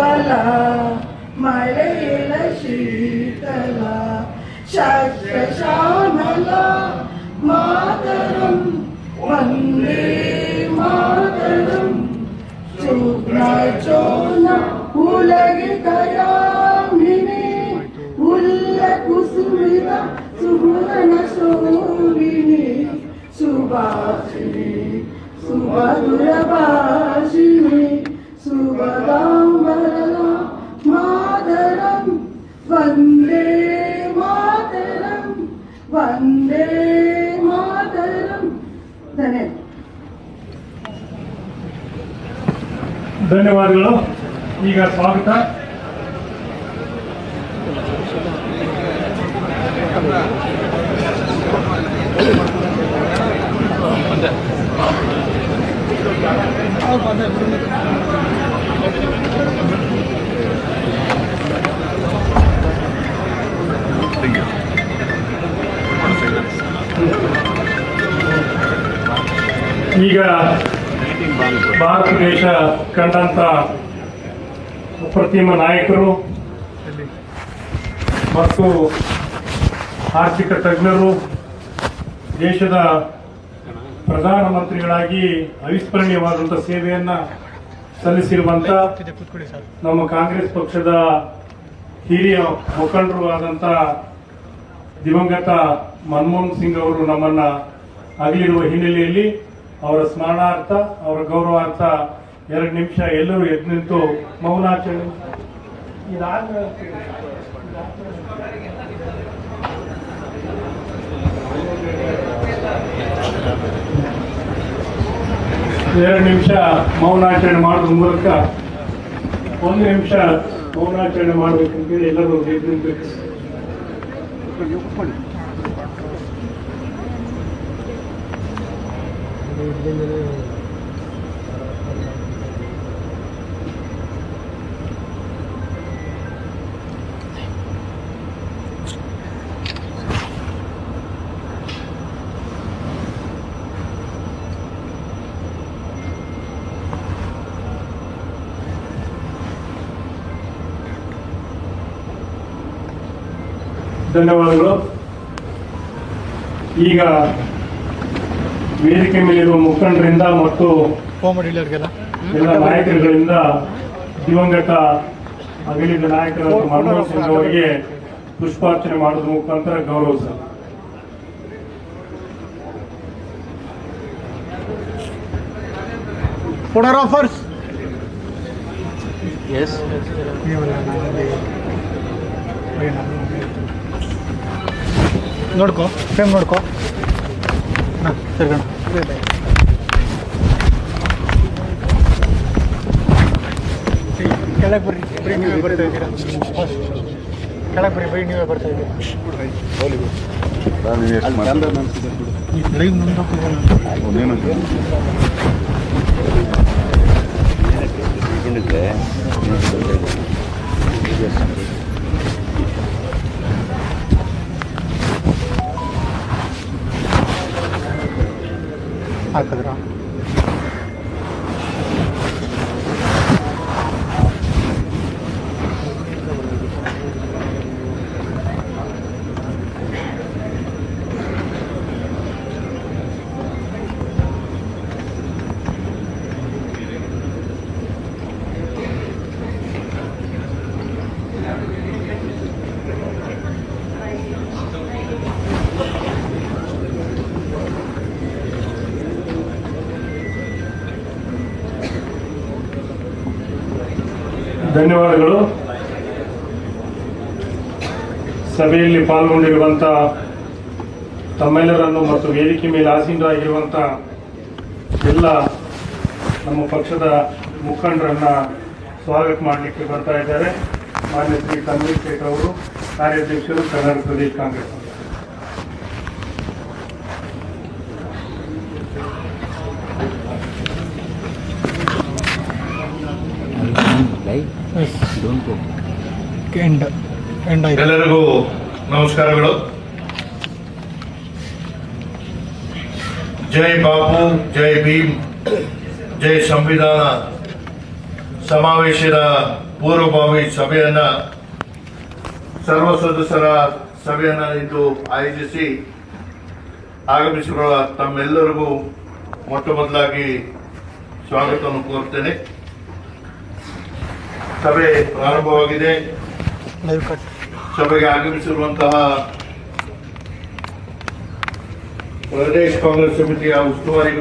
ಫಲ ಮಳೆಯ ಶೀತಲ ಶಕ್ತ ಶ್ಯಾಮಲ ಮಾತರಂ ವಂದೇ ಮಾತರಂ ಶುಭ್ರ ಚೋನ ಉಲಗಿ ಕಯಾಮಿನಿ ಉಲ್ಲ ಕುಸುಮಿತ ಸುಭುರನ ಶೋಭಿನಿ ಸುಭಾಷಿಣಿ ಸುಮಧುರ ಭಾಷಿಣಿ ಧನ್ಯವಾದಗಳು. ಈಗ ಸ್ವಾಗತ. ಈಗ ಭಾರತ ದೇಶ ಕಂಡಂತ ಅಪ್ರತಿಮ ನಾಯಕರು ಮತ್ತು ಆರ್ಥಿಕ ತಜ್ಞರು, ದೇಶದ ಪ್ರಧಾನಮಂತ್ರಿಗಳಾಗಿ ಅವಿಸ್ಮರಣೀಯವಾದಂಥ ಸೇವೆಯನ್ನ ಸಲ್ಲಿಸಿರುವಂತ ನಮ್ಮ ಕಾಂಗ್ರೆಸ್ ಪಕ್ಷದ ಹಿರಿಯ ಮುಖಂಡರು ಆದಂತ ದಿವಂಗತ ಮನಮೋಹನ್ ಸಿಂಗ್ ಅವರು ನಮ್ಮನ್ನ ಅಗಲಿರುವ ಹಿನ್ನೆಲೆಯಲ್ಲಿ ಅವರ ಸ್ಮರಣಾರ್ಥ, ಅವರ ಗೌರವಾರ್ಥ ಎರಡು ನಿಮಿಷ ಎಲ್ಲರೂ ಎದ್ದು ನಿಂತು ಮೌನಾಚರಣೆ. ಎರಡು ನಿಮಿಷ ಮೌನಾಚರಣೆ ಮಾಡುವ ಮೂಲಕ ಒಂದು ನಿಮಿಷ ಮೌನಾಚರಣೆ ಮಾಡಬೇಕಂತೇಳಿ ಎಲ್ಲರೂ ಎದ್ದು ನಿಂತ್ಬೇಕು ಧನ್ಯವಾದಗಳು ಈಗ ವೇದಿಕೆ ಮೇಲಿರುವ ಮುಖಂಡರಿಂದ ಮತ್ತು ಎಲ್ಲ ನಾಯಕರುಗಳಿಂದ ದಿವಂಗತ ಅಗಲಿದ ನಾಯಕರಾದ ಮನಮೋಹನ್ ಸಿಂಗ್ ಅವರಿಗೆ ಪುಷ್ಪಾರ್ಚನೆ ಮಾಡುವ ಮುಖಾಂತರ ಗೌರವ ಸರ್ ಎಸ್ ನೋಡ್ಕೋ ಫ್ರೇಮ್ ನೋಡ್ಕೋ. ಸರಿ ಕೆಳಗೆ ಬರ್ರಿ ಬರೀ ನೀವೇ ಬರ್ತಾ ಇದ್ದೀರಾ ಕೆಳಗೆ ಬರ್ರಿ ಬರೀ ನೀವೇ ಬರ್ತಾ ಇದ್ದೀರಾ ಲೈವ್ ಮುಂದೆ 아, 할 거더라. ಧನ್ಯವಾದಗಳು. ಸಭೆಯಲ್ಲಿ ಪಾಲ್ಗೊಂಡಿರುವಂತ ತಮ್ಮೆಲ್ಲರನ್ನು ಮತ್ತು ವೇದಿಕೆ ಮೇಲೆ ಆಸೀನರಾಗಿರುವಂತ ಎಲ್ಲ ನಮ್ಮ ಪಕ್ಷದ ಮುಖಂಡರನ್ನ ಸ್ವಾಗತ ಮಾಡಲಿಕ್ಕೆ ಬರ್ತಾ ಇದ್ದಾರೆ. ಮಾನ್ಯ ಶ್ರೀ ತನ್ವೀರ್ ಅವರು, ಕಾರ್ಯಾಧ್ಯಕ್ಷರು, ಕರ್ನಾಟಕ ಪ್ರದೇಶ ಕಾಂಗ್ರೆಸ್. ಎಲ್ಲರಿಗೂ ನಮಸ್ಕಾರಗಳು. ಜೈ ಬಾಪು ಜೈ ಭೀಮ್ ಜೈ ಸಂವಿಧಾನ ಸಮಾವೇಶದ ಪೂರ್ವಭಾವಿ ಸಭೆಯನ್ನ ಸರ್ವ ಸದಸ್ಯರ ಸಭೆಯನ್ನ ಇಂದು ಆಯೋಜಿಸಿ ಆಗಮಿಸಿರುವ ತಮ್ಮೆಲ್ಲರಿಗೂ ಮೊಟ್ಟ ಮೊದಲಾಗಿ ಸ್ವಾಗತವನ್ನು ಕೋರ್ತೇನೆ ಸಭೆ ಪ್ರಾರಂಭವಾಗಿದೆ. ಸಭೆಗೆ ಆಗಮಿಸಿರುವಂತಹ ಪ್ರದೇಶ ಕಾಂಗ್ರೆಸ್ ಸಮಿತಿಯ ಉಸ್ತುವಾರಿಗಳು